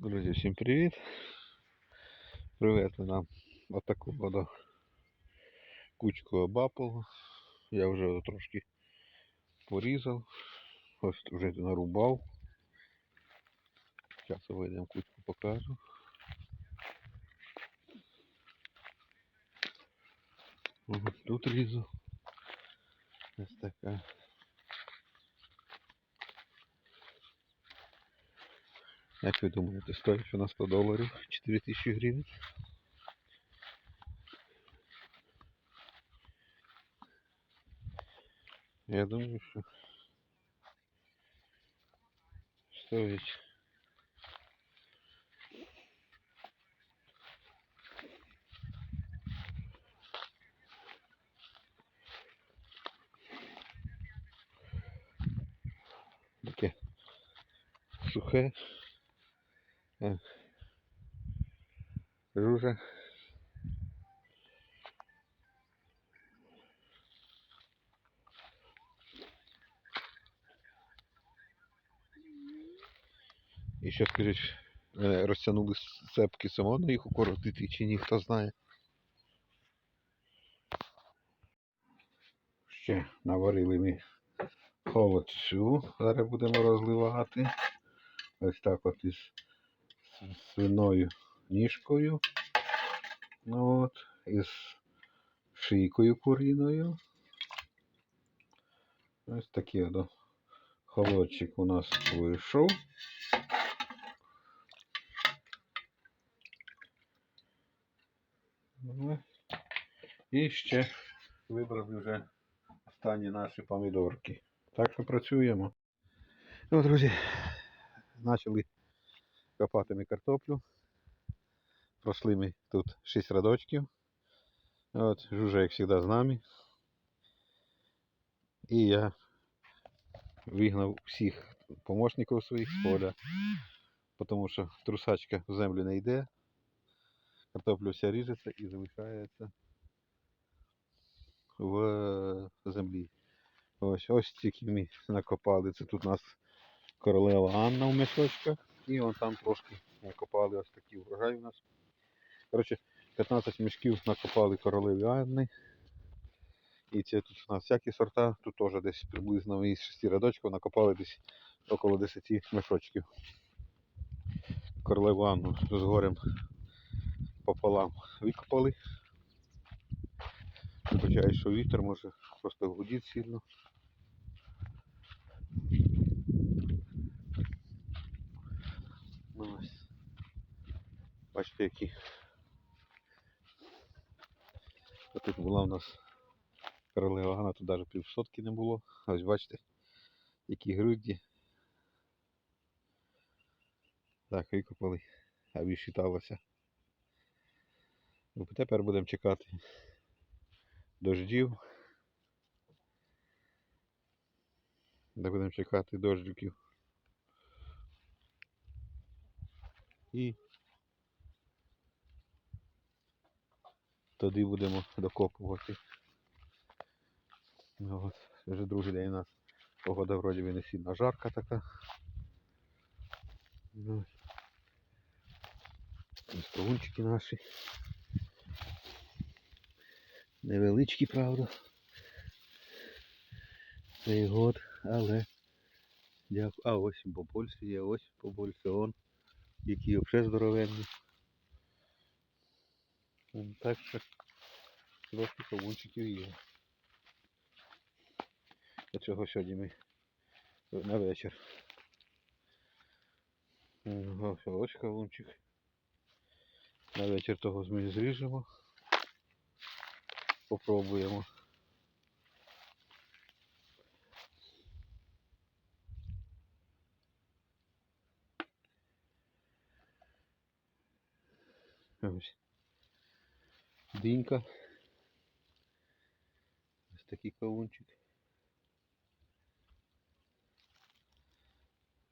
Друзі, всім привіт! Привезли нам отаку воду кучку обапал. Я вже трошки порізав. Ось вже нарубав. Зараз вийдемо кучку покажу. Тут різу. Ось така. Як ви думаєте, стоїть вона 100 доларів 4 тисячі гривень? Я думаю, що стоїть. Таке сухе. Жужа. І ще скажіть, е, розтягнули цепки самону їх укоротити чи ні, хто знає. Ще наварили ми холодцю. Зараз будемо розливати. Ось так от із свиною ніжкою. Ну от, із шийкою куріною. Ось такий от холодчик у нас вийшов. Ну, І ще вибрали вже останні наші помідорки. Так що працюємо. Ну, друзі, почали копати ми картоплю. Пройшли ми тут 6 рядочків. От, Жужа, як завжди, з нами. І я вигнав всіх помощників своїх з поля, тому що трусачка в землю не йде. Картопля вся ріжеться і залишається в землі. Ось ось тільки ми накопали. Це тут у нас королева Анна в мішочках. І вон там трошки накопали ось такі врожай у нас. Коротше, 15 мішків накопали королеві Анни. І це тут у нас всякі сорта, тут теж десь приблизно із 6 рядочків накопали десь около 10 мішочків. Королеву Анну з горем пополам викопали. Вибачаю, що вітер може просто гудіть сильно. Ну. Бачите, які. А Тут була у нас королева Ганна, тут навіть півсотки не було. Ось бачите, які груді. Так, викопали, а висчиталося. Ну, Тепер будемо чекати дождів. Де будемо чекати дождиків. І тоді будемо докопувати. Ну, от, вже другий день у нас погода вроді не сильно жарка така. Ну, ось наші. Невеличкі, правда. Цей год, але дякую. А ось побольше є, ось побольше он. Які взагалі здоровенні. Так що трошки кавунчиків є. До цього сьогодні ми на вечір. Ось, ось кавунчик. На вечір того ми зріжемо. Попробуємо. Ось. Динька. Ось такий кавунчик.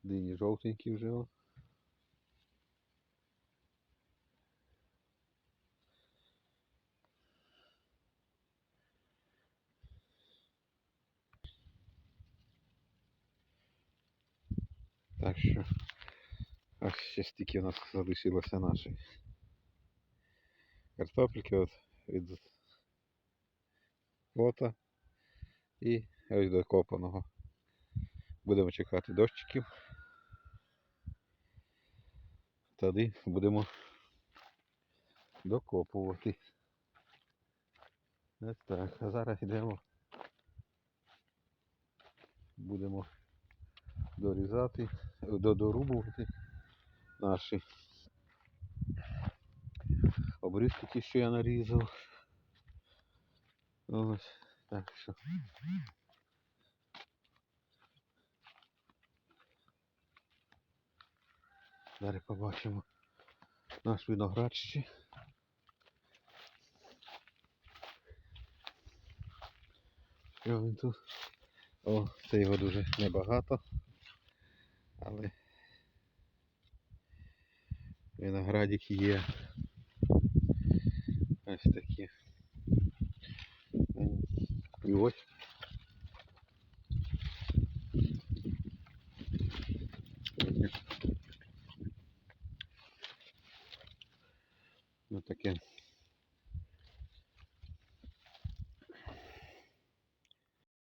Дині жовтенькі вже. о. Так що А ще стільки у нас залишилося нашої. Картопельки от від лота і ось до копаного. Будемо чекати дощиків. Тоді будемо докопувати. Ось так. А зараз йдемо. Будемо дорізати, до- дорубувати наші обрізки ті, що я нарізав. Ось так що. Далі побачимо наш виноград ще. Що він тут? О, це його дуже небагато. Але виноградики є. Ось такі. М, І ось.